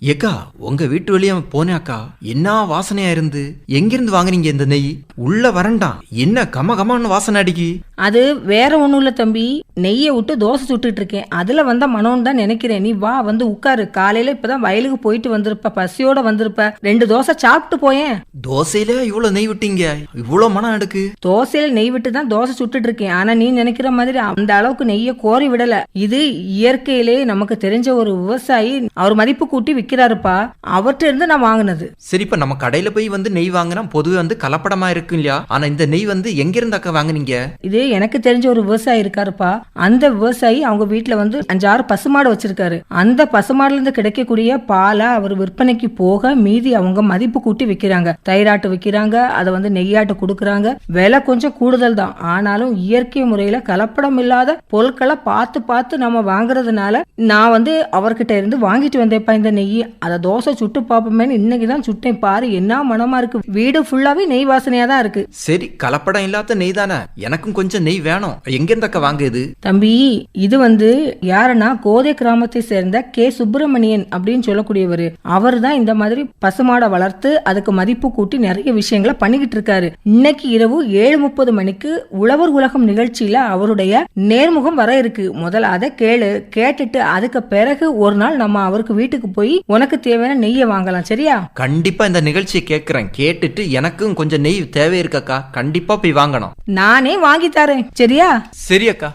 一个 உங்க வீட்டு வெளியே போனாக்கா என்ன வாசனையா இருந்து? எங்கிருந்து வாங்குனீங்க இந்த நெய்? உள்ள வரண்டாம். என்ன கம கமான்னு வாசனை அடிக்கி? அது வேற ஒண்ணும் இல்ல தம்பி. நெய்யை விட்டு தோசை சுட்டுட்டு இருக்கேன். அதுல வந்த மனோன்னு தான் நினைக்கிறேன். நீ வா வந்து உட்காரு. காலையில இப்பதான் வயலுக்கு போயிட்டு வந்திருப்ப. பசியோட வந்திருப்ப. ரெண்டு தோசை சாப்பிட்டு போயேன். தோசையில இவ்வளவு நெய் விட்டீங்க? இவ்வளவு மனம் எடுக்கு தோசையில நெய் விட்டு தான் தோசை சுட்டுட்டு இருக்கேன். ஆனா நீ நினைக்கிற மாதிரி அந்த அளவுக்கு நெய்யை கோரி விடல. இது இயற்கையிலே நமக்கு தெரிஞ்ச ஒரு விவசாயி அவர் மதிப்பு கூட்டி விக்கிறாருப்பா. அவர்கிட்ட இருந்து நான் வாங்கினது. சரி இப்ப நம்ம கடையில போய் வந்து நெய் வாங்கினா பொதுவே வந்து கலப்படமா இருக்கும் இல்லையா? ஆனா இந்த நெய் வந்து எங்க இருந்து அக்கா வாங்குனீங்க? இது எனக்கு தெரிஞ்ச ஒரு விவசாயி இருக்காருப்பா. அந்த விவசாயி அவங்க வீட்ல வந்து அஞ்சாறு பசுமாடு வச்சிருக்காரு. அந்த பசுமாடுல இருந்து கிடைக்கக்கூடிய பாலை அவர் விற்பனைக்கு போக மீதி அவங்க மதிப்பு கூட்டி விக்கிறாங்க. தயிராட்டு விக்கிறாங்க அதை வந்து நெய்யாட்டு கொடுக்கறாங்க. விலை கொஞ்சம் கூடுதல் தான். ஆனாலும் இயற்கை முறையில கலப்படம் இல்லாத பொருட்களை பார்த்து பார்த்து நம்ம வாங்குறதுனால நான் வந்து அவர்கிட்ட இருந்து வாங்கிட்டு வந்தேன்ப்பா இந்த நெய். அதை தோசை சுட்டு பார்ப்போமேன்னு இன்னைக்கு தான் சுட்டேன். பாரு என்ன மனமா இருக்கு. வீடு ஃபுல்லாவே நெய் வாசனையா தான் இருக்கு. சரி கலப்படம் இல்லாத நெய் தானே? எனக்கும் கொஞ்சம் நெய் வேணும். எங்க இருந்து அக்கா வாங்குது தம்பி இது வந்து யாருன்னா கோதை கிராமத்தை சேர்ந்த கே. சுப்பிரமணியன் அப்படின்னு சொல்லக்கூடியவர். அவர் தான் இந்த மாதிரி பசுமாடை வளர்த்து அதுக்கு மதிப்பு கூட்டி நிறைய விஷயங்களை பண்ணிக்கிட்டு இருக்காரு. இன்னைக்கு இரவு ஏழு முப்பது மணிக்கு உழவர் உலகம் நிகழ்ச்சியில அவருடைய நேர்முகம் வர இருக்கு. முதல்ல அதை கேளு கேட்டுட்டு அதுக்கு பிறகு ஒரு நாள் நம்ம அவருக்கு வீட்டுக்கு போய் உனக்கு தேவையான நெய்யை வாங்கலாம் சரியா? கண்டிப்பா இந்த நிகழ்ச்சியை கேட்கறேன். கேட்டுட்டு எனக்கும் கொஞ்சம் நெய் தேவை இருக்கக்கா கண்டிப்பா போய் வாங்கணும். நானே வாங்கி தரேன் சரியா? சரி அக்கா.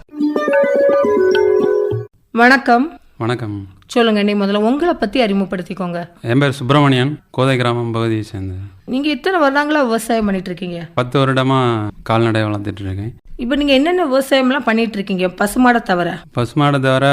வணக்கம். வணக்கம். சொல்லுங்க நீ முதல்ல உங்களை பத்தி அறிமுகப்படுத்திக்கோங்க. என் பேர் சுப்பிரமணியன் கோதை கிராமம் பகுதியை சேர்ந்தது நீங்க இத்தனை வருடங்களா விவசாயம் பண்ணிட்டு இருக்கீங்க பத்து வருடமாக கால்நடை வளர்த்துட்டு இருக்கேன் இப்போ நீங்க என்னென்ன விவசாயம்லாம் பண்ணிட்டு இருக்கீங்க பசுமாடை தவிர. பசுமாடை தவிர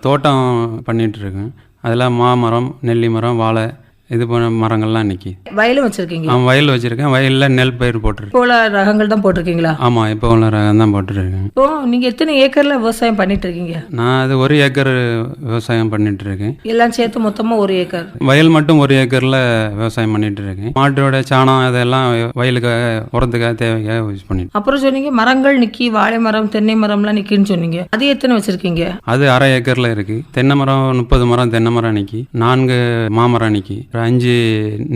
தோட்டம் பண்ணிட்டு இருக்கேன் அதில் மாமரம் நெல்லி மரம் வாழை இது போன மரங்கள்லாம் நிற்கி வயலும் வச்சிருக்கீங்க அவன் வயல் வச்சுருக்கேன். வயலில் நெல் பயிர் போட்டிருக்கேன் போல ரகங்கள் தான் போட்டிருக்கீங்களா? ஆமாம் இப்போ உள்ள ரகம் தான் போட்டுருக்கேன். இப்போ நீங்க எத்தனை ஏக்கர்ல விவசாயம் பண்ணிட்டு இருக்கீங்க நான் அது ஒரு ஏக்கர் விவசாயம் பண்ணிட்டு இருக்கேன் எல்லாம் சேர்த்து மொத்தமா ஒரு ஏக்கர். வயல் மட்டும் ஒரு ஏக்கரில் விவசாயம் பண்ணிட்டு இருக்கேன் மாட்டோட சாணம் அதெல்லாம் வயலுக்காக உரத்துக்காக தேவைக்காக யூஸ் பண்ணிட்டு அப்புறம் சொன்னீங்க மரங்கள் நிக்கி வாழை மரம் தென்னை மரம்லாம் நிக்கின்னு சொன்னீங்க. அது எத்தனை வச்சிருக்கீங்க? அது அரை ஏக்கரில் இருக்கு. தென்னை மரம் முப்பது மரம் தென்னை மரம் நிற்கி நான்கு மாமரம் நிற்கி அப்புறம் அஞ்சு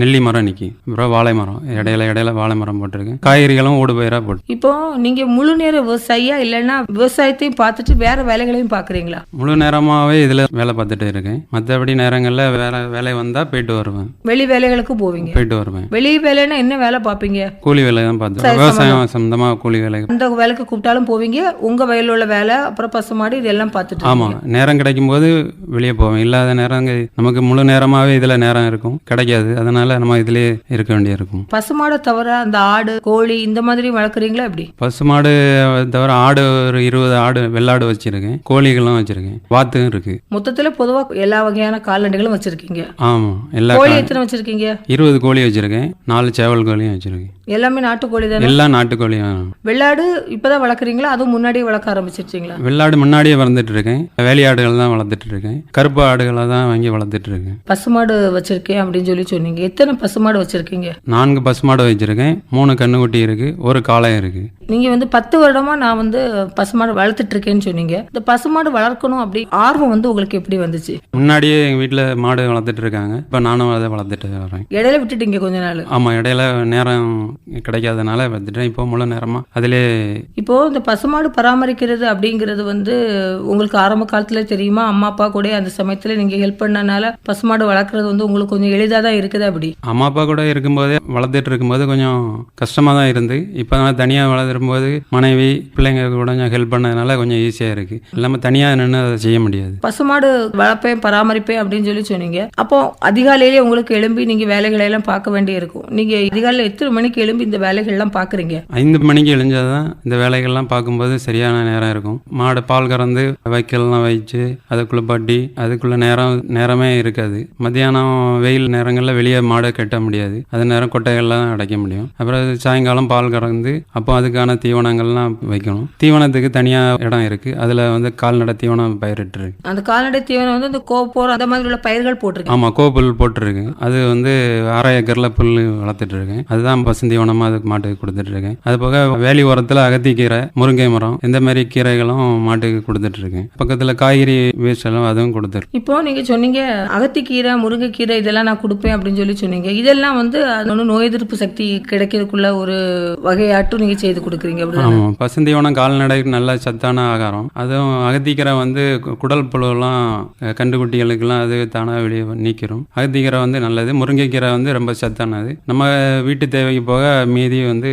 நெல்லி மரம் நிற்கி அப்புறம் வாழை மரம். இடையில இடையில வாழை மரம் போட்டிருக்கேன். காய்கறிகளும் ஊடு பயிராக போட்டு. இப்போ நீங்க முழு நேர விவசாயியா இல்லைன்னா விவசாயத்தையும் பார்த்துட்டு வேற வேலைகளையும் பாக்குறீங்களா முழு நேரமாகவே இதில் வேலை பார்த்துட்டு இருக்கேன். மற்றபடி நேரங்களில் வேலை வேலை வந்தால் போயிட்டு வருவேன். வெளி வேலைகளுக்கு போவீங்க. போயிட்டு வருவேன். வெளி வேலைன்னா என்ன வேலை பார்ப்பீங்க? கூலி வேலை தான் பார்த்துருவேன் விவசாயம் சம்மந்தமாக கூலி வேலை. அந்த வேலைக்கு கூப்பிட்டாலும் போவீங்க. உங்க வயல்ல உள்ள வேலை அப்புறம் பசுமாடு இதெல்லாம் பார்த்துட்டு ஆமாம் நேரம் கிடைக்கும் போது வெளியே போவேன். இல்லாத நேரம் நமக்கு முழு நேரமாகவே இதில் நேரம் இருக்கும். கிடைக்காது. அதனால நம்ம இதிலே இருக்க வேண்டியிருக்கும் பசுமாடை தவிர அந்த ஆடு கோழி இந்த மாதிரி வளர்க்குறீங்களா எப்படி? பசுமாடு தவிர ஆடு ஒரு இருபது ஆடு வெள்ளாடு வச்சிருக்கேன். கோழிகளும் வச்சிருக்கேன். வாத்தும் இருக்கு. மொத்தத்துல பொதுவா எல்லா வகையான கால்நடைகளும் வச்சிருக்கீங்க. ஆமாம் எல்லா கோழி எத்தனை வச்சிருக்கீங்க? இருபது கோழி வச்சிருக்கேன். நாலு சேவல் கோழியும் வச்சிருக்கேன். எல்லாமே நாட்டுக்கோழி தானே? எல்லா நாட்டுக்கோழியும். வெள்ளாடு இப்பதான் வளர்க்குறீங்களா? அதுவும் முன்னாடியே வளர்க்க ஆரம்பிச்சிருச்சீங்களா? வெள்ளாடு முன்னாடியே வளர்ந்துட்டு இருக்கேன். வேலையாடுகள் தான் வளர்த்துட்டு இருக்கேன். கருப்பு ஆடுகளை தான் வாங்கி வளர்த்துட்டு இருக்கேன். பசுமாடு வச்சிருக்கேன். அப்படின்னு சொல்லி சொன்னீங்க. எத்தனை பசுமாடு வச்சிருக்கீங்க? நான்கு பசுமாடு வச்சிருக்கேன். மூணு கண்ணுக்குட்டி இருக்கு. ஒரு காளை இருக்கு. நீங்க வந்து பத்து வருடமா நான் வந்து பசுமாடு வளர்த்துட்டு இருக்கேன்னு சொன்னீங்க. இந்த பசுமாடு வளர்க்கணும் அப்படி ஆர்வம் வந்து உங்களுக்கு எப்படி வந்துச்சு? முன்னாடியே எங்கள் வீட்டில் மாடு வளர்த்துட்டு இருக்காங்க இப்போ நானும் அதை வளர்த்துட்டு வரேன் இடையில விட்டுட்டீங்க கொஞ்ச நாள். ஆமாம் இடையில நேரம் கிடைக்காதனால வந்துட்டேன் இப்போ முழு நேரமாக அதிலே இப்போ இந்த பசுமாடு பராமரிக்கிறது அப்படிங்கிறது வந்து உங்களுக்கு ஆரம்ப காலத்துல தெரியுமா? அம்மா அப்பா கூட அந்த சமயத்துல நீங்க ஹெல்ப் பண்ணனால பசுமாடு வளர்க்குறது வந்து உங்களுக்கு கொஞ்சம் எளிதா தான் இருக்குது அப்படி. அம்மா அப்பா கூட இருக்கும்போதே வளர்த்துட்டு இருக்கும்போது கொஞ்சம் கஷ்டமாக தான் இருந்து. இப்போ நான் தனியாக வளர்த்துரும்போது மனைவி பிள்ளைங்க கூட கொஞ்சம் ஹெல்ப் பண்ணதுனால கொஞ்சம் ஈஸியாக இருக்குது இல்லாமல் தனியாக நின்று அதை செய்ய முடியாது. பசுமாடு வளர்ப்பேன் பராமரிப்பேன் அப்படின்னு சொல்லி சொன்னீங்க. அப்போ அதிகாலையிலே உங்களுக்கு எழும்பி நீங்க வேலைகளை எல்லாம் பார்க்க வேண்டி இருக்கும் நீங்க அதிகாலையில் எத்தனை மணிக்கு எழும்பி இந்த வேலைகள் எல்லாம் பாக்குறீங்க ஐந்து மணிக்கு எழுஞ்சால் தான் இந்த வேலைகள்லாம் பார்க்கும்போது சரியான நேரம் இருக்கும். மாடு பால் கறந்து வைக்கல்லாம் வச்சு அதை குளிப்பாட்டி அதுக்குள்ள நேரம் நேரமே இருக்காது. மத்தியானம் வெயில் நேரங்களில் வெளியே மாடை கட்ட முடியாது. அது நேரம் கொட்டைகள்லாம் அடைக்க முடியும். அப்புறம் சாயங்காலம் பால் கறந்து அப்போ அதுக்கான தீவனங்கள்லாம் வைக்கணும். தீவனத்துக்கு தனியாக இடம் இருக்குது அதில் வந்து கால்நடை தீவனம் பயிரிட்டுருக்கு அந்த கால்நடை தீவனம் வந்து இந்த கோப்போர் அந்த மாதிரி உள்ள பயிர்கள் போட்டிருக்கேன் ஆமாம் கோப்புல் போட்டிருக்கு. அது வந்து அரை ஏக்கரில் புல் வளர்த்துட்டு இருக்கேன் அதுதான் பசுந்தீவனமாக அதுக்கு மாட்டுக்கு கொடுத்துட்டு இருக்கேன் அது போக வேலி ஓரத்தில் அகத்திக்கீரை முருங்கை மரம் இந்த மாதிரி கீரைகளும் மாட்டுக்கு கொடுத்துட்டு இருக்கேன் பக்கத்தில் காய்கறி வேஸ்ட் எல்லாம் அதுவும் கொடுத்துருக்கு. இப்போ நீங்க சொன்னீங்க அகத்திக்கீரை முருங்கைக்கீரை இதெல்லாம் நான் கொடுப்பேன் அப்படின்னு சொல்லி சொன்னீங்க. இதெல்லாம் வந்து நோய் எதிர்ப்பு சக்தி கிடைக்கிறதுக்குள்ள ஒரு வகையாட்டும் நீங்க செய்து கொடுக்குறீங்க ஆமாம் பசுந்தீவனம் கால்நடைக்கு நல்ல சத்தான ஆகாரம். அதுவும் அகத்திக்கீரை வந்து குடல் புழுவெல்லாம் அஹ், கண்டுக்குட்டிகளுக்கெல்லாம் அது தானாக வெளியே நீக்கிறோம் அகத்திக்கீரை வந்து நல்லது. முருங்கைக்கீரை வந்து ரொம்ப சத்தானது. நம்ம வீட்டு தேவைக்கு போக மீதி வந்து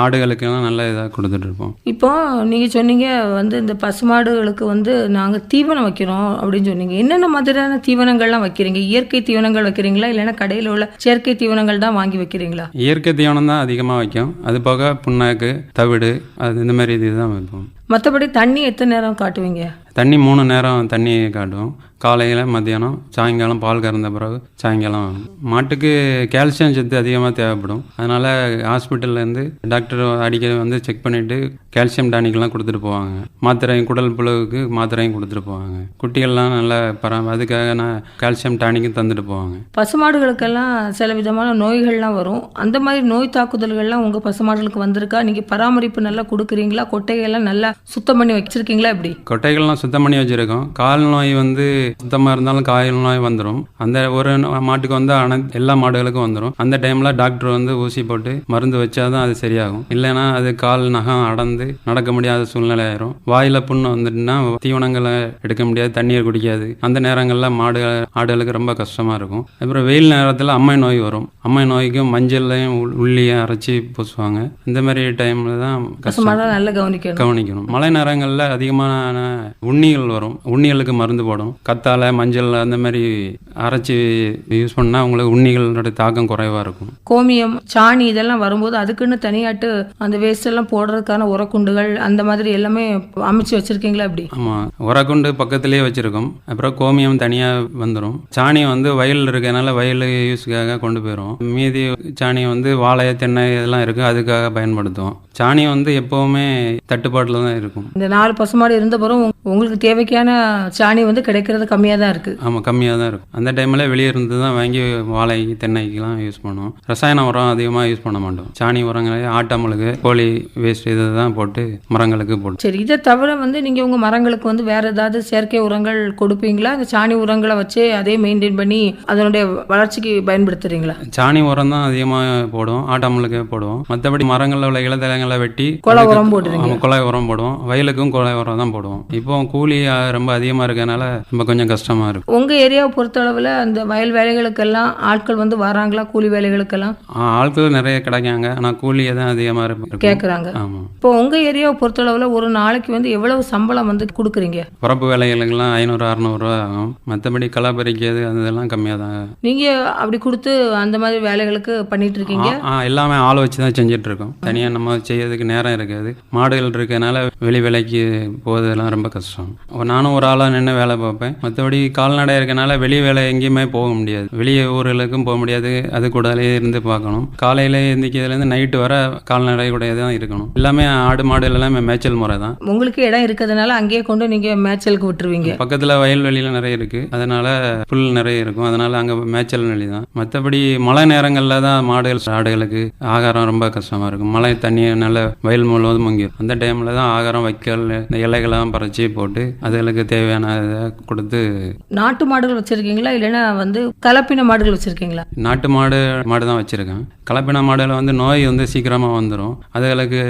ஆடுகளுக்கெல்லாம் நல்ல இதாக கொடுத்துட்டு இருப்போம். இப்போ நீங்க சொன்னீங்க வந்து இந்த பசுமாடுகளுக்கு வந்து நாங்க தீவனம் வைக்கிறோம் அப்படின்னு சொன்னீங்க. என்னென்ன மாதிரியான தீவனங்கள்லாம் வைக்கிறீங்க? இயற்கை தீவனங்கள் வைக்கிறீங்களா? இல்லைன்னா கடையில் உள்ள செயற்கை தீவனங்கள் தான் வாங்கி வைக்கிறீங்களா? இயற்கை தீவனம் தான் அதிகமாக வைக்கும். அது போக புண்ணாக்கு தவிடு அது இந்த மாதிரி இதுதான் வைப்போம். மற்றபடி தண்ணி எத்தனை நேரம் காட்டுவீங்க? தண்ணி மூணு நேரம் தண்ணி காட்டுவோம். காலையில் மத்தியானம் சாயங்காலம் பால் கறந்த பிறகு சாயங்காலம் மாட்டுக்கு கால்சியம் சத்து அதிகமாக தேவைப்படும். அதனால் ஹாஸ்பிட்டல்லேருந்து டாக்டர் அடிக்கடி வந்து செக் பண்ணிவிட்டு கால்சியம் டானிக்லாம் கொடுத்துட்டு போவாங்க. மாத்திரையும் குடல் புழுவுக்கு மாத்திரையும் கொடுத்துட்டு போவாங்க. குட்டிகள்லாம் நல்லா பராம அதுக்காக நான் கால்சியம் டானிக்கும் தந்துட்டு போவாங்க. பசுமாடுகளுக்கெல்லாம் சில விதமான நோய்கள்லாம் வரும். அந்த மாதிரி நோய் தாக்குதல்கள்லாம் உங்க பசுமாடுகளுக்கு வந்திருக்கா? நீங்க பராமரிப்பு நல்லா கொடுக்குறீங்களா? கொட்டையெல்லாம் நல்லா சுத்தம் பண்ணி வச்சிருக்கீங்களா? எப்படி? கொட்டைகள்லாம் சுத்தம் பண்ணி வச்சுருக்கோம். கால் நோய் வந்து சுத்தமாக இருந்தாலும் கால் நோய் வந்துடும் அந்த ஒரு மாட்டுக்கு வந்து அனைத்து எல்லா மாடுகளுக்கும் வந்துடும் அந்த டைமில் டாக்டர் வந்து ஊசி போட்டு மருந்து வச்சாதான் அது சரியாகும். இல்லைன்னா அது கால் நகம் அடர்ந்து நடக்க முடியாத சூழ்நிலை ஆயிரும். வாயில் புண்ணு வந்துட்டுனா தீவனங்களை எடுக்க முடியாது தண்ணீர் குடிக்காது. அந்த நேரங்களில் மாடு ஆடுகளுக்கு ரொம்ப கஷ்டமாக இருக்கும். அப்புறம் வெயில் நேரத்தில் அம்மை நோய் வரும். அம்மை நோய்க்கும் மஞ்சள்லையும் உள்- உள்ளியும் அரைச்சி பூசுவாங்க. இந்த மாதிரி டைமில் தான் கவனிக்கணும். மழை நேரங்களில் அதிகமான உண்ணிகள் வரும். உண்ணிகளுக்கு மருந்து போடும். கத்தாழை மஞ்சள் அந்த மாதிரி அரைச்சி யூஸ் பண்ணால் உங்களுக்கு உண்ணிகளோட தாக்கம் குறைவாக இருக்கும். கோமியம் சாணி இதெல்லாம் வரும்போது அதுக்குன்னு தனியாட்டு அந்த வேஸ்ட் எல்லாம் போடுறதுக்கான உரக்குண்டுகள் அந்த மாதிரி எல்லாமே அமைச்சு வச்சிருக்கீங்களா எப்படி? ஆமாம் உரக்குண்டு பக்கத்துலேயே வச்சுருக்கோம். அப்புறம் கோமியம் தனியாக வந்துடும் சாணியம் வந்து வயலில் இருக்கனால வயல் யூஸுக்காக கொண்டு போயிடும் மீதி சாணியம் வந்து வாழை தென்னை இதெல்லாம் இருக்குது அதுக்காக பயன்படுத்துவோம். சாணியம் வந்து எப்போவுமே தட்டுப்பாட்டில் தான் இருக்கும். இந்த நாலு பசுமாடு இருந்த பிறகு உங்களுக்கு தேவைக்கான சாணி வந்து கிடைக்கிறது கம்மியாக தான் இருக்கு. ஆமாம் கம்மியாக தான் இருக்கும் அந்த டைமில் வெளியே இருந்து தான் வாங்கி வாழை தென்னைக்கெலாம் யூஸ் பண்ணுவோம். ரசாயன உரம் அதிகமாக யூஸ் பண்ண மாட்டோம். சாணி உரங்களை ஆட்டாமலுக்கு கோழி வேஸ்ட் இதை தான் போட்டு மரங்களுக்கு போட்டு சரி இதை தவிர வந்து நீங்க உங்க மரங்களுக்கு வந்து வேற ஏதாவது செயற்கை உரங்கள் கொடுப்பீங்களா? இந்த சாணி உரங்களை வச்சு அதே மெயின்டைன் பண்ணி அதனுடைய வளர்ச்சிக்கு பயன்படுத்துறீங்களா? சாணி உரம் தான் அதிகமாக போடுவோம். ஆட்டாமலுக்கு போடுவோம். மற்றபடி மரங்களில் உள்ள இலத்தலங்களை வெட்டி கொலை உரம். ஆமாம் கொலை உரம் போடுவோம். வயலுக்கும் கொலை உரம் தான் போடுவோம். இப்போ கூலி ஆ, ரொம்ப அதிகமாக இருக்கனால ரொம்ப கொஞ்சம் கஷ்டமாக இருக்கும் உங்க ஏரியாவை பொறுத்தளவுல அந்த வயல் வேலைகளுக்கெல்லாம் ஆட்கள் வந்து வராங்களா? கூலி வேலைகளுக்கெல்லாம்? ஆட்கள் நிறைய கிடைக்காங்க. ஆனால் கூலி தான் அதிகமாக இருக்கும் கேக்குறாங்க. ஆமாம் இப்போ உங்க ஏரியாவை பொறுத்தளவுல ஒரு நாளைக்கு வந்து எவ்வளவு சம்பளம் வந்து கொடுக்குறீங்க? பரப்பு வேலைகளுக்கெல்லாம் ஐநூறு அறநூறுவா ஆகும். மற்றபடி களை பறிக்கிறது அது இதெல்லாம் கம்மியாக தான். நீங்க அப்படி கொடுத்து அந்த மாதிரி வேலைகளுக்கு பண்ணிட்டு இருக்கீங்க? எல்லாமே ஆள் வச்சு தான் செஞ்சுட்டு இருக்கோம். தனியாக நம்ம செய்யறதுக்கு நேரம் இருக்காது. மாடுகள் இருக்கனால வெளி வேலைக்கு போவதெல்லாம் ரொம்ப கஷ்டம். நானும் ஒரு ஆளாக நின்று வேலை பார்ப்பேன். மற்றபடி கால்நடை இருக்கனால வெளி வேலை எங்கேயுமே போக முடியாது. வெளியே ஊர்களுக்கும் போக முடியாது. அது கூடவே இருந்து பார்க்கணும். காலையில எந்திரிக்கிறதுலேருந்து நைட்டு வர கால்நடை கூட தான் இருக்கணும். எல்லாமே ஆடு மாடுகள் எல்லாமே மேய்ச்சல் முறை தான். உங்களுக்கு இடம் இருக்கிறதுனால அங்கேயே கொண்டு நீங்க மேய்ச்சலுக்கு விட்டுருவீங்க. பக்கத்தில் வயல்வெளியில் நிறைய இருக்கு. அதனால புல் நிறைய இருக்கும். அதனால அங்கே மேய்ச்சல் வெளி தான். மற்றபடி மழை நேரங்களில் தான் மாடுகள் ஆடுகளுக்கு ஆகாரம் ரொம்ப கஷ்டமா இருக்கும். மழை தண்ணி நல்ல வயல் முழுவதும் முங்கிடும் அந்த டைமில் தான் ஆகாரம் வைக்கல் இந்த இலைகள்லாம் பறிச்சு போட்டு அதுகளுக்கு தேவையான இதை கொடுத்து நாட்டு மாடுகள் வச்சிருக்கீங்களா? இல்லைன்னா வந்து கலப்பின மாடுகள் வச்சிருக்கீங்களா? நாட்டு மாடு மாடு தான் வச்சுருக்கேன். கலப்பின மாடுல வந்து நோய் வந்து சீக்கிரமாக வந்துடும் அதுகளுக்கு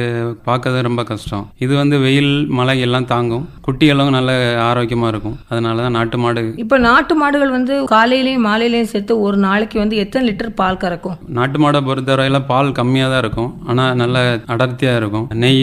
பார்க்கறது ரொம்ப கஷ்டம். இது வந்து வெயில் மழை எல்லாம் தாங்கும். குட்டிகளும் நல்ல ஆரோக்கியமாக இருக்கும். அதனால தான் நாட்டு மாடு இப்போ நாட்டு மாடுகள் வந்து காலையிலயும் மாலையிலயும் சேர்த்து ஒரு நாளைக்கு வந்து எத்தனை லிட்டர் பால் கறக்கும்? நாட்டு மாடை பொறுத்தவரையில் பால் கம்மியாக தான் இருக்கும். ஆனால் நல்ல அடர்த்தியாக இருக்கும். நெய்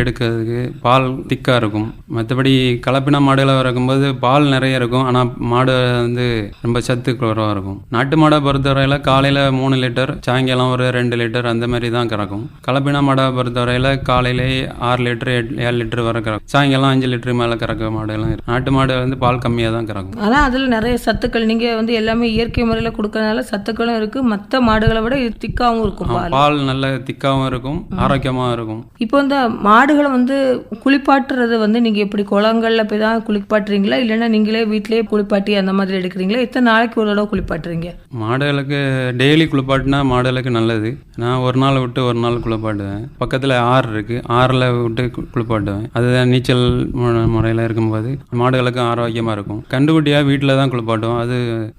எடுக்கிறதுக்கு பால் திக்காக இருக்கும். மற்றபடி கலப்பின மாடுகளை இருக்கும்போது பால் நிறைய இருக்கும். ஆனால் மாடு வந்து ரொம்ப சத்து குறைவாக இருக்கும். நாட்டு மாடை பொறுத்தவரையில் காலையில் மூணு லிட்டர் சாயங்காலம் ஒரு ரெண்டு லிட்டர் அந்த மாதிரி தான் கறக்கும். கலப்பின மாடை பொறுத்தவரையில் காலையிலே ஆறு லிட்டர் ஏழு லிட்டர் வரை கறக்கும். சாயங்காலம் அஞ்சு லிட்டர் மேலே கறக்க மாடுகளும் இருக்கு. நாட்டு மாடு வந்து பால் கம்மியாக தான் கறக்கும். ஆனா அதுல நிறைய சத்துக்கள் நீங்க வந்து எல்லாமே இயற்கை முறையில கொடுக்கறதுனால சத்துக்களும் இருக்கு. மத்த மாடுகளை விட இது திக்காவும் இருக்கும் பால். நல்ல திக்காகவும் இருக்கும் ஆரோக்கியமாகவும் இருக்கும். இப்போ இந்த மாடுகளை வந்து குளிப்பாட்டுறது வந்து நீங்க எப்படி குளங்கள்ல போய் தான் குளிப்பாட்டுறீங்களா? இல்லைன்னா நீங்களே வீட்டிலேயே குளிப்பாட்டி அந்த மாதிரி எடுக்கிறீங்களா? எத்தனை நாளைக்கு ஒரு தடவை குளிப்பாட்டுறீங்க? மாடுகளுக்கு டெய்லி குளிப்பாட்டினா மாடுகளுக்கு நல்லது. நான் ஒரு நாள் விட்டு ஒரு நாள் குளிப்பாட்டுவேன். பக்கத்தில் ஆறு இருக்கு. ஆறில் விட்டு குளிப்பாட்டுவேன். அதுதான் நீச்சல் முறையில் இருக்கும்போது மாடுகளுக்கும் ஆரோக்கியமாக இருக்கும். கண்டுக்குட்டியாக வீட்டில் தான் குளிப்பாட்டுவோம். அது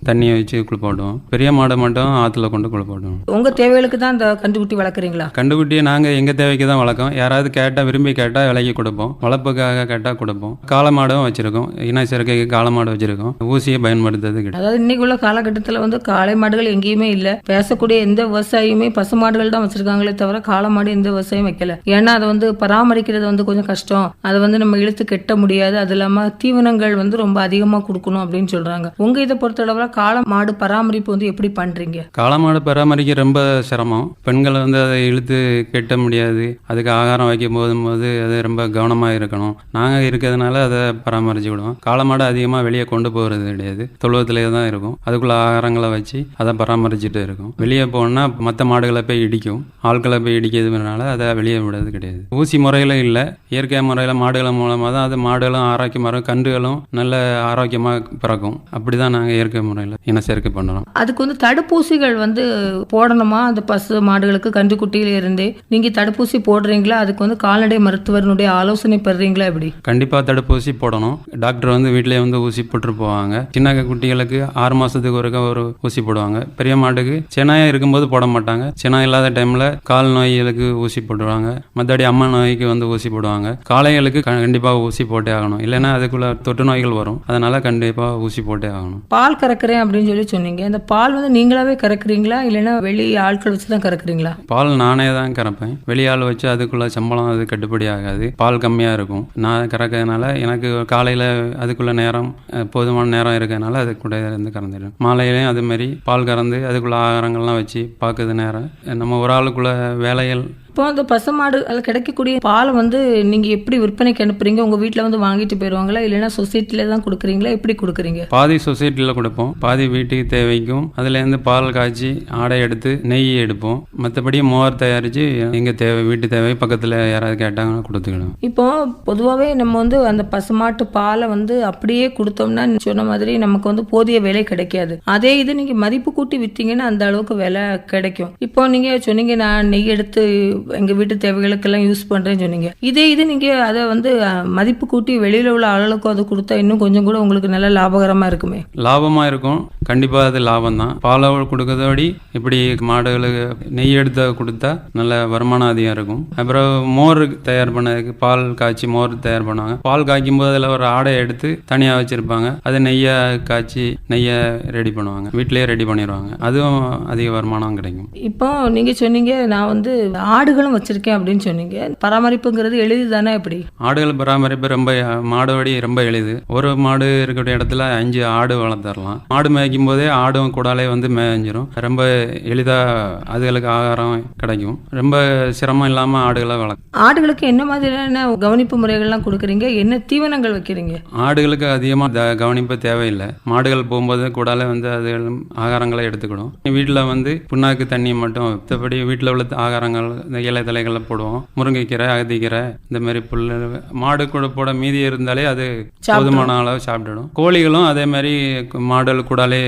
தண்ணியை வச்சு குளிப்பாட்டுவோம். பெரிய மாடை மட்டும் ஆற்றுல கொண்டு குளிப்பாட்டுவோம். உங்க தேவைகளுக்கு தான் இந்த கண்டுக்குட்டி வளர்க்குறீங்களா? கண்டுக்குட்டியை நாங்கள் எங்கள் தேவைக்கு தான் வளர்க்கோம் யாராவது கேட்டால் விரும்பி கேட்டால் விலைக்கு கொடுப்போம். வளர்ப்புக்காக கேட்டால் கொடுப்போம். காளை மாடும் வச்சுருக்கோம். இன சேர்க்கைக்கு காளை மாடு வச்சுருக்கோம். ஊசியை பயன்படுத்துறது கிடையாது அதாவது இன்னைக்கு உள்ள காலகட்டத்தில் வந்து காளை மாடுகள் எங்கேயுமே இல்ல. பேசக்கூடிய எந்த விவசாயியுமே பசு மாடுகள் தான் வச்சிருக்காங்களே தவிர காளை மாடு எந்த விவசாயம் வைக்கல. ஏன்னா அதை வந்து பராமரிக்கிறது வந்து கொஞ்சம் கஷ்டம். அதை வந்து நம்ம இழுத்து கெட்ட முடியாது. அது இல்லாம தீவனங்கள் வந்து ரொம்ப அதிகமா கொடுக்கணும் அப்படின்னு சொல்றாங்க. உங்க இதை பொறுத்தளவுல காளை மாடு பராமரிப்பு வந்து எப்படி பண்றீங்க? காளமாடு பராமரிக்க ரொம்ப சிரமம். பெண்களை வந்து அதை இழுத்து கெட்ட முடியாது. அதுக்கு ஆகாரம் வைக்கும் போது அது ரொம்ப கவனமாக இருக்கணும். நாங்கள் இருக்கிறதுனால அதை பராமரிச்சு விடுவோம் காளமாடு அதிகமாக வெளியே கொண்டு போகிறது கிடையாது. தொழுவத்திலே தான் இருக்கும். அதுக்குள்ள ஆகாரங்களை வச்சு அதை பராமரிச்சுட்டு இருக்கும். வெளியே போனால் மற்ற மாடுகளை போய் இடிக்கும். ஆட்களை போய் இடிக்கிறதுனால அதை வெளியே விடுறது கிடையாது. ஊசி முறையில் இல்லை. இயற்கை முறையில் மாடுகள் மூலமாக தான் அது மாடுகளும் ஆரோக்கியமாக இருக்கும். கன்றுகளும் நல்ல ஆரோக்கியமாக பிறக்கும். அப்படி தான் நாங்கள் இயற்கை முறையில் இன சேர்க்கை பண்ணுறோம் அதுக்கு வந்து தடுப்பூசிகள் வந்து போடணுமா? அந்த பசு மாடுகளுக்கு கன்றுக்குட்டியில இருந்தே. நீங்க தடுப்பூசி போடுறீங்களா? அதுக்கு வந்து கால்நடை மருத்துவருடைய ஆலோசனை பெறுறீங்களா எப்படி? கண்டிப்பாக தடுப்பூசி போடணும். டாக்டர் வந்து வீட்டிலேயே வந்து ஊசி போட்டு போவாங்க. சின்ன குட்டிகளுக்கு ஆறு மாதத்துக்கு ஒருக்க ஒரு ஊசி போடுவாங்க. பெரிய மாட்டுக்கு செனாயாக இருக்கும்போது போட மாட்டாங்க. செனா இல்லாத டைமில் கால் நோய்களுக்கு ஊசி போடுவாங்க மற்றபடி அம்மா நோய்க்கு வந்து ஊசி போடுவாங்க. காளைகளுக்கு கண்டிப்பாக ஊசி போட்டே ஆகணும். இல்லைன்னா அதுக்குள்ள தொற்று நோய்கள் வரும். அதனால கண்டிப்பாக ஊசி போட்டே ஆகணும். பால் கறக்குறேன் அப்படின்னு சொல்லி சொன்னீங்க. இந்த பால் வந்து நீங்களாவே கறக்குறீங்களா? இல்லைன்னா வெளி ஆட்கள் வச்சு தான் கறக்குறீங்களா? பால் நானே தான் கறப்பேன். வெளியாள் வச்சு அதுக்குள்ள சம்பளம் அது கட்டுப்படி ஆகாது. பால் கம்மியாக இருக்கும். நான் கறக்கிறதுனால எனக்கு காலையில் அதுக்குள்ள நேரம் போதுமான நேரம் இருக்கிறதுனால அது கூட இருந்து கறந்துடும் மாலையிலையும் அதுமாரி பால் கறந்து அதுக்குள்ள ஆகாரங்கள்லாம் வச்சு பார்க்குறது நேரம். நம்ம ஒரு ஆளுக்குள்ள வேலைகள் இப்போ அந்த பசுமாடு அதில் கிடைக்கக்கூடிய பாலை வந்து நீங்க எப்படி விற்பனைக்கு அனுப்புறீங்க? உங்க வீட்டில் வந்து வாங்கிட்டு போயிடுவாங்களா இல்லைன்னா சொசைட்டில தான் கொடுக்குறீங்களா? எப்படி கொடுக்குறீங்க? பாதி சொசைட்டியில் கொடுப்போம். பாதி வீட்டுக்கு தேவைக்கும். அதுலேருந்து பால் காய்ச்சி ஆடை எடுத்து நெய் எடுப்போம். மற்றபடி மோர் தயாரித்து எங்கள் தேவை வீட்டு தேவை பக்கத்தில் யாராவது கேட்டாங்கன்னா கொடுத்துக்கிடுவோம். இப்போ பொதுவாகவே நம்ம வந்து அந்த பசுமாட்டு பாலை வந்து அப்படியே கொடுத்தோம்னா சொன்ன மாதிரி நமக்கு வந்து போதிய விலை கிடைக்காது. அதே இது நீங்க மதிப்பு கூட்டி வித்தீங்கன்னா அந்த அளவுக்கு விலை கிடைக்கும். இப்போ நீங்க சொன்னீங்க நான் நெய் எடுத்து எங்க வீட்டு தேவைகளுக்கெல்லாம் யூஸ் பண்றேன்னு சொன்னீங்க. இதே இது நீங்க அதை வந்து மதிப்பு கூட்டி வெளியில உள்ள ஆளுக்கும் அதை கொடுத்தா இன்னும் கொஞ்சம் கூட உங்களுக்கு நல்ல லாபகரமா இருக்குமே? லாபமாக இருக்கும். கண்டிப்பாக அது லாபம் தான். பாலை கொடுக்கறதோடி இப்படி மாடுகளுக்கு நெய் எடுத்து கொடுத்தா நல்ல வருமானம் அதிகம் இருக்கும். அப்புறம் மோர் தயார் பண்ணதுக்கு பால் காய்ச்சி மோர் தயார் பண்ணுவாங்க. பால் காய்க்கும் போது அதில் ஒரு ஆடை எடுத்து தனியாக வச்சுருப்பாங்க. அதை நெய்யை காய்ச்சி நெய்யை ரெடி பண்ணுவாங்க. வீட்டிலேயே ரெடி பண்ணிடுவாங்க. அதுவும் அதிக வருமானம் கிடைக்கும். இப்போ நீங்க சொன்னீங்க நான் வந்து ஆடுகளும் வச்சிருக்கேன் அப்படின்னு சொன்னீங்க. பராமரிப்புங்கிறது எளிது தானே எப்படி ஆடுகள் பராமரிப்பு ரொம்ப மாடுபடி ரொம்ப எளிது. ஒரு மாடு இருக்கக்கூடிய இடத்துல அஞ்சு ஆடு வளர்த்துடலாம் மாடு மேய்க்கும் போதே ஆடும் கூடாலே வந்து மேய்ஞ்சிரும். ரொம்ப எளிதாக அதுகளுக்கு ஆகாரம் கிடைக்கும். ரொம்ப சிரமம் இல்லாமல் ஆடுகளை வளர்க்கும் ஆடுகளுக்கு என்ன மாதிரியான கவனிப்பு முறைகள்லாம் கொடுக்குறீங்க? என்ன தீவனங்கள் வைக்கிறீங்க? ஆடுகளுக்கு அதிகமாக கவனிப்பு தேவையில்லை. மாடுகள் போகும்போது கூடாலே வந்து அது ஆகாரங்களை எடுத்துக்கிடும். வீட்டில் வந்து புண்ணாக்கு தண்ணி மட்டும் மற்றபடி வீட்டில் உள்ள ஆகாரங்கள் இந்த இலை தலைகளை போடுவோம். முருங்கைக்கீரை அகத்திக்கீரை இந்த மாதிரி புல் மாடு கூட போட மீதி இருந்தாலே அது போதுமான அளவு சாப்பிட்டுடும் கோழிகளும் அதே மாதிரி மாடுகள் கூடாலே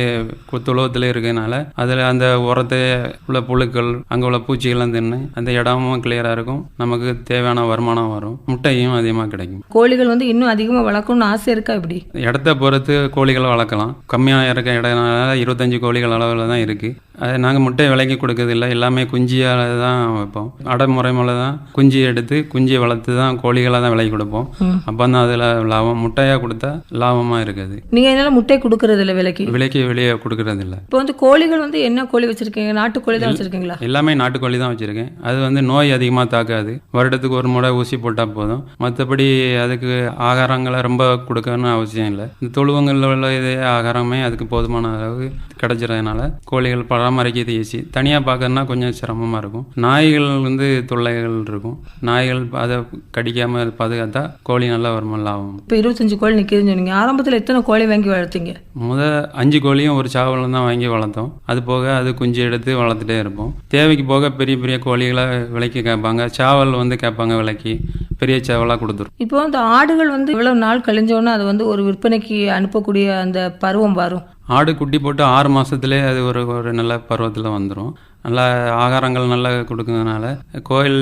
துளவத்தில் இருக்கனால அதில் அந்த உரத்தை உள்ள புழுக்கள் அங்கே உள்ள பூச்சிகள்லாம் தின்னு அந்த இடமும் கிளியராக இருக்கும். நமக்கு தேவையான வருமானம் வரும். முட்டையும் அதிகமாக கிடைக்கும். கோழிகள் வந்து இன்னும் அதிகமாக வளர்க்கணும்னு ஆசை இருக்கா இப்படி? இடத்த பொறுத்து கோழிகளை வளர்க்கலாம். கம்மியாக இருக்க இடம்னால இருபத்தஞ்சு கோழிகள் அளவில் தான் இருக்குது அது நாங்கள் முட்டை விலைக்கு கொடுக்கறதில்ல எல்லாமே குஞ்சியால் தான் வைப்போம். அடைமுறை மூலம் தான் குஞ்சு எடுத்து குஞ்சியை வளர்த்து தான் கோழிகளாக தான் விலைக்கு கொடுப்போம். அப்போ தான் அதில் லாபம் முட்டையாக கொடுத்தா லாபமாக இருக்குது. நீங்க என்னால முட்டை கொடுக்கறது இல்ல விலைக்கு? விலைக்கு வெளியே கொடுக்கறதில்ல இப்போ வந்து கோழிகள் வந்து என்ன கோழி வச்சிருக்கீங்க? நாட்டுக்கோழி தான் வச்சிருக்கீங்களா? எல்லாமே நாட்டுக்கோழி தான் வச்சுருக்கேன். அது வந்து நோய் அதிகமாக தாக்காது. வருடத்துக்கு ஒரு முறை ஊசி போட்டால் போதும். மற்றபடி அதுக்கு ஆகாரங்களை ரொம்ப கொடுக்கணும்னு அவசியம் இல்லை. இந்த தொழுவங்களில் உள்ள இதே ஆகாரமே அதுக்கு போதுமான அளவு கிடைச்சிறதுனால கோழிகள் பராமரிக்கிறது ஈஸி தனியாக பார்க்கறதுனா கொஞ்சம் சிரமமாக இருக்கும். நாய்கள் வந்து தொல்லைகள் இருக்கும். நாய்கள் அதை கடிக்காமல் பாதுகாத்தா கோழி நல்லா வருமானம் லாபம்? இப்போ இருபத்தஞ்சு கோழி நிற்கிதுன்னு சொன்னீங்க. ஆரம்பத்துல எத்தனை கோழி வாங்கி வளர்த்தீங்க? முத அஞ்சு கோழியும் ஒரு சாவலம் தான் வாங்கி வளர்த்தோம். அது போக அது குஞ்சு எடுத்து வளர்த்துட்டே இருப்போம். தேவைக்கு போக பெரிய பெரிய கோழிகளை விலைக்கு கேட்பாங்க. சாவல் வந்து கேட்பாங்க விலைக்கு. பெரிய சாவலாக கொடுத்துரும். இப்போ அந்த ஆடுகள் வந்து இவ்வளவு நாள் கழிஞ்சோன்னா அது வந்து ஒரு விற்பனைக்கு அனுப்பக்கூடிய அந்த பருவம் வரும். ஆடு குட்டி போட்டு ஆறு மாதத்துலேயே அது ஒரு ஒரு நல்ல பருவத்தில் வந்துடும் நல்லா ஆகாரங்கள் நல்லா கொடுக்கறதுனால கோயில்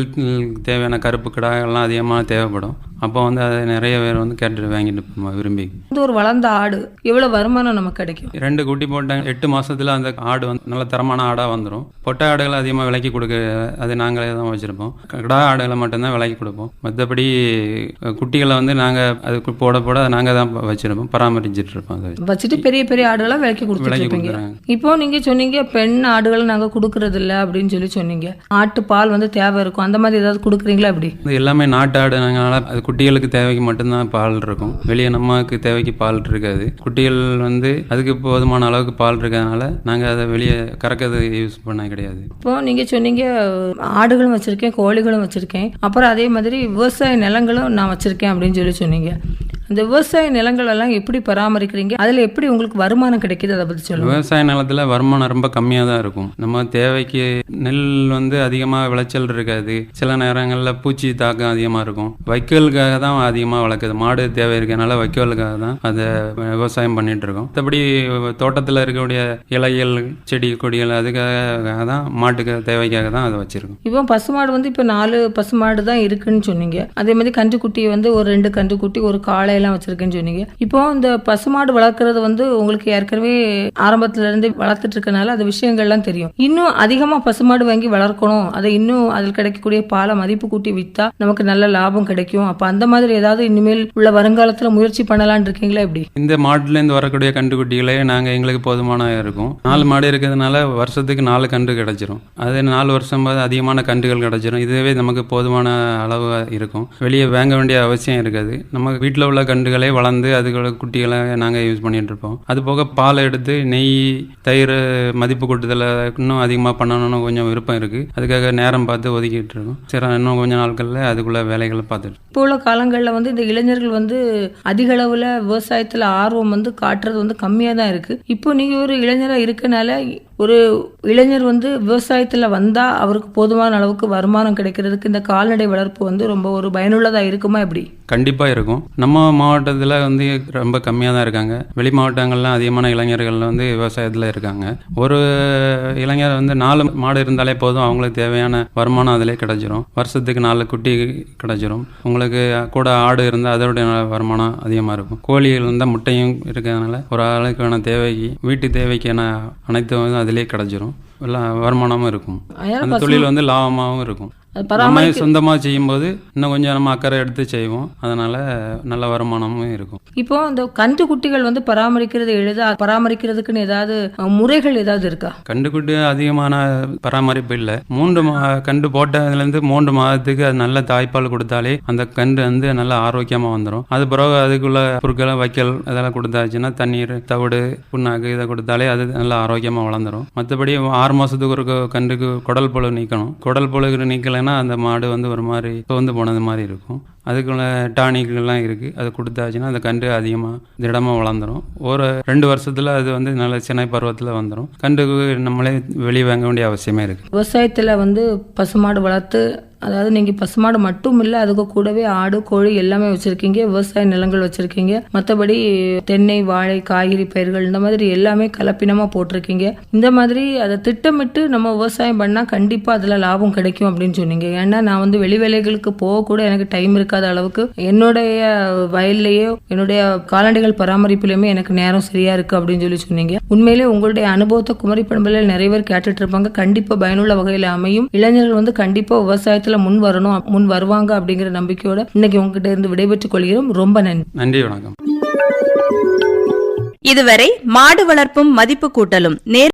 தேவையான கருப்பு கிடா எல்லாம் அதிகமாக தேவைப்படும். அப்போ வந்து அதை நிறைய பேர் வந்து கேட்டு வாங்கிட்டு விரும்பி. வந்து ஒரு வளர்ந்த ஆடு எவ்வளவு வருமானம் நமக்கு கிடைக்கும்? ரெண்டு குட்டி போட்டாங்க எட்டு மாசத்துல அந்த ஆடு வந்து நல்ல தரமான ஆடாக வந்துடும் பொட்டை ஆடுகளை அதிகமாக விலைக்கு கொடுக்க அது நாங்களே தான் வச்சுருப்போம். கிடா ஆடுகளை மட்டும்தான் விலைக்கு கொடுப்போம். மற்றபடி குட்டிகளை வந்து நாங்கள் அதுக்கு போட போட நாங்கள் தான் வச்சுருப்போம். பராமரிச்சுட்டு இருப்போம் அதை வச்சுட்டு பெரிய பெரிய ஆடுகளா விலைக்கு கொடுக்குறாங்க. இப்போ நீங்க சொன்னீங்க பெண் ஆடுகள் நாங்க கொடுக்கறது இல்ல அப்படின்னு சொல்லி சொன்னீங்க. ஆட்டு பால் வந்து தேவை இருக்கும். அந்த மாதிரி ஏதாவது கொடுக்குறீங்களா அப்படி இது எல்லாமே நாட்டு ஆடுனால அது குட்டிகளுக்கு தேவைக்கு மட்டும்தான் பால் இருக்கும். வெளியே நம்மளுக்கு தேவைக்கு பால் இருக்காது. குட்டிகள் வந்து அதுக்கு போதுமான அளவுக்கு பால் இருக்கிறதுனால நாங்கள் அதை வெளியே கறக்கிறது யூஸ் பண்ண கிடையாது. இப்போ நீங்கள் சொன்னீங்க ஆடுகளும் வச்சுருக்கேன் கோழிகளும் வச்சுருக்கேன். அப்புறம் அதே மாதிரி விவசாய நிலங்களும் நான் வச்சுருக்கேன் அப்படின்னு சொல்லி சொன்னீங்க. அந்த விவசாய நிலங்கள் எல்லாம் எப்படி பராமரிக்கிறீங்க? அதுல எப்படி உங்களுக்கு வருமானம் கிடைக்குது? அதை பத்தி சொல்லுங்க. விவசாய நிலத்தில் வருமானம் ரொம்ப கம்மியாக தான் இருக்கும். நம்ம தேவைக்கு நெல் வந்து அதிகமாக விளைச்சல் இருக்காது. சில நேரங்களில் பூச்சி தாக்கம் அதிகமாக இருக்கும். வைக்கோலுக்காக தான் அதிகமாக வளர்க்குது. மாடு தேவை இருக்கனால வைக்கோலுக்காக தான் அதை விவசாயம் பண்ணிட்டு இருக்கோம். மற்றபடி தோட்டத்தில் இருக்கக்கூடிய இலைகள் செடி கொடிகள் அதுக்காக தான் மாட்டுக்கு தேவைக்காக தான் அதை வச்சிருக்கோம். இப்போ பசுமாடு வந்து இப்போ நாலு பசுமாடு தான் இருக்குன்னு சொன்னீங்க. அதே மாதிரி கன்றுக்குட்டி வந்து ஒரு ரெண்டு கன்றுக்குட்டி ஒரு எல்லாம் வச்சிருக்கேன்னு சொன்னீங்க. இப்போ இந்த பசுமாடு வளர்க்குறது வந்து உங்களுக்கு ஏற்கனவே ஆரம்பத்துல இருந்து வளர்த்துட்டு இருக்கனால அந்த விஷயங்கள்லாம் தெரியும். இன்னும் அதிகமா பசுமாடு வாங்கி வளர்க்கணும். அதை இன்னும் அதில் கிடைக்கக்கூடிய பாலை மதிப்பு கூட்டி வித்தா நமக்கு நல்ல லாபம் கிடைக்கும். அப்போ அந்த மாதிரி ஏதாவது இனிமேல் உள்ள வருங்காலத்துல முயற்சி பண்ணலாம்னு இருக்கீங்களா எப்படி? இந்த மாட்டுலேருந்து வரக்கூடிய கண்டுக்குட்டிகளே நாங்கள் எங்களுக்கு போதுமான இருக்கும். நாலு மாடு இருக்கிறதுனால வருஷத்துக்கு நாலு கன்று கிடைச்சிரும். அது நாலு வருஷம் போது அதிகமான கன்றுகள் கிடைச்சிரும். இதுவே நமக்கு போதுமான அளவு இருக்கும். வெளியே வாங்க வேண்டிய அவசியம் இருக்காது. நம்ம வீட்டில் உள்ள கன்றுகளே வளர்ந்து அதுகளை குட்டிகளை நாங்கள் யூஸ் பண்ணிகிட்ருப்போம் இருப்போம் அது போக பால் எடுத்து நெய் தயிர் மதிப்பு கூட்டுதலை இன்னும் அதிகமாக பண்ணணும்னு கொஞ்சம் விருப்பம் இருக்குது அதுக்காக நேரம் பார்த்து ஒதுக்கிட்டு இருக்கோம். சரி இன்னும் கொஞ்சம் நாட்களில் அதுக்குள்ள வேலைகளை பார்த்துட்டு இப்போ உள்ள காலங்களில் வந்து இந்த இளைஞர்கள் வந்து அதிக அளவில் விவசாயத்தில் ஆர்வம் வந்து காட்டுறது வந்து கம்மியாக தான் இருக்குது இப்போ நீங்கள் ஒரு இளைஞராக இருக்கனால ஒரு இளைஞர் வந்து விவசாயத்தில் வந்தால் அவருக்கு போதுமான அளவுக்கு வருமானம் கிடைக்கிறதுக்கு இந்த கால்நடை வளர்ப்பு வந்து ரொம்ப ஒரு பயனுள்ளதாக இருக்குமா எப்படி? கண்டிப்பாக இருக்கும். நம்ம மாவட்டத்தில் வந்து ரொம்ப கம்மியாக தான் இருக்காங்க. வெளி மாவட்டங்கள்லாம் அதிகமான இளைஞர்கள் வந்து விவசாயத்தில் இருக்காங்க. ஒரு இளைஞர் வந்து நாலு மாடு இருந்தாலே போதும். அவங்களுக்கு தேவையான வருமானம் அதிலே கிடைச்சிரும். வருஷத்துக்கு நாலு குட்டி கிடைச்சிரும். உங்களுக்கு கூட ஆடு இருந்தால் அதோடைய வருமானம் அதிகமாக இருக்கும். கோழிகள் இருந்தால் முட்டையும் இருக்கிறதுனால ஒரு ஆளுக்கான தேவைக்கு வீட்டு தேவைக்கான அனைத்தும் அது அதிலே கிடைச்சிரும் எல்லாம் வருமானமும் இருக்கும். அந்த தொழில் வந்து லாபமாகவும் இருக்கும். பராமரிக்க சொந்தமாக செய்யும்போது இன்னும் கொஞ்சம் நம்ம அக்கறை எடுத்து செய்வோம். அதனால நல்ல வருமானமும் இருக்கும். இப்போ அந்த கன்று குட்டிகள் வந்து பராமரிக்கிறது எளிதா? பராமரிக்கிறதுக்குன்னு ஏதாவது முறைகள் ஏதாவது இருக்கா? கண்டுக்குட்டி அதிகமான பராமரிப்பு இல்லை. மூன்று மா கண்டு போட்டதுலேருந்து மூன்று மாதத்துக்கு அது நல்ல தாய்ப்பால் கொடுத்தாலே அந்த கன்று வந்து நல்ல ஆரோக்கியமாக வந்துடும் அது பிறகு அதுக்குள்ள பொருட்களை வைக்கல் இதெல்லாம் கொடுத்தாச்சுன்னா தண்ணீர் தவிடு புண்ணாக்கு இதை கொடுத்தாலே அது நல்ல ஆரோக்கியமாக வளர்ந்துடும் மற்றபடி ஆறு மாதத்துக்கு ஒரு க- கன்றுக்கு குடல் புழு நீக்கணும். குடல் புழு கொடுத்தாங்கன்னா அந்த மாடு வந்து ஒரு மாதிரி தோந்து போனது மாதிரி இருக்கும். அதுக்குள்ள டானிக்கெல்லாம் இருக்குது அது கொடுத்தாச்சுன்னா அந்த கன்று அதிகமாக திடமாக வளர்ந்துடும் ஒரு ரெண்டு வருஷத்தில் அது வந்து நல்ல சினை பருவத்தில் வந்துடும் கன்றுக்கு நம்மளே வெளியே வாங்க வேண்டிய அவசியமே இருக்குது விவசாயத்தில் வந்து பசுமாடு வளர்த்து அதாவது நீங்க பசுமாடு மட்டும் இல்ல அதுக்கு கூடவே ஆடு கோழி எல்லாமே வச்சிருக்கீங்க விவசாய நிலங்கள் வச்சிருக்கீங்க. மற்றபடி தென்னை வாழை காய்கறி பயிர்கள் இந்த மாதிரி எல்லாமே கலப்பினமா போட்டிருக்கீங்க. இந்த மாதிரி அதை திட்டமிட்டு நம்ம விவசாயம் பண்ணா கண்டிப்பா அதுல லாபம் கிடைக்கும் அப்படின்னு சொன்னீங்க. ஏன்னா நான் வந்து வெளி வேலைகளுக்கு போக கூட எனக்கு டைம் இருக்காத அளவுக்கு என்னுடைய வயல்லையே என்னுடைய கால்நடைகள் பராமரிப்புலயுமே எனக்கு நேரம் சரியா இருக்கு அப்படின்னு சொல்லி சொன்னீங்க. உண்மையிலே உங்களுடைய அனுபவத்தை குமரி பண்பில் நிறைய பேர் கேட்டுட்டு இருப்பாங்க. கண்டிப்பா பயனுள்ள வகையில அமையும். இளைஞர்கள் வந்து கண்டிப்பா விவசாயத்தில் முன் வரணும் முன் வருவாங்க அப்படிங்கிற நம்பிக்கையோட இன்னைக்கு உங்ககிட்ட இருந்து விடைபெற்றுக் கொள்கிறோம். ரொம்ப நன்றி. நன்றி வணக்கம். இதுவரை மாடு வளர்ப்பும் மதிப்பு கூட்டலும் நேர்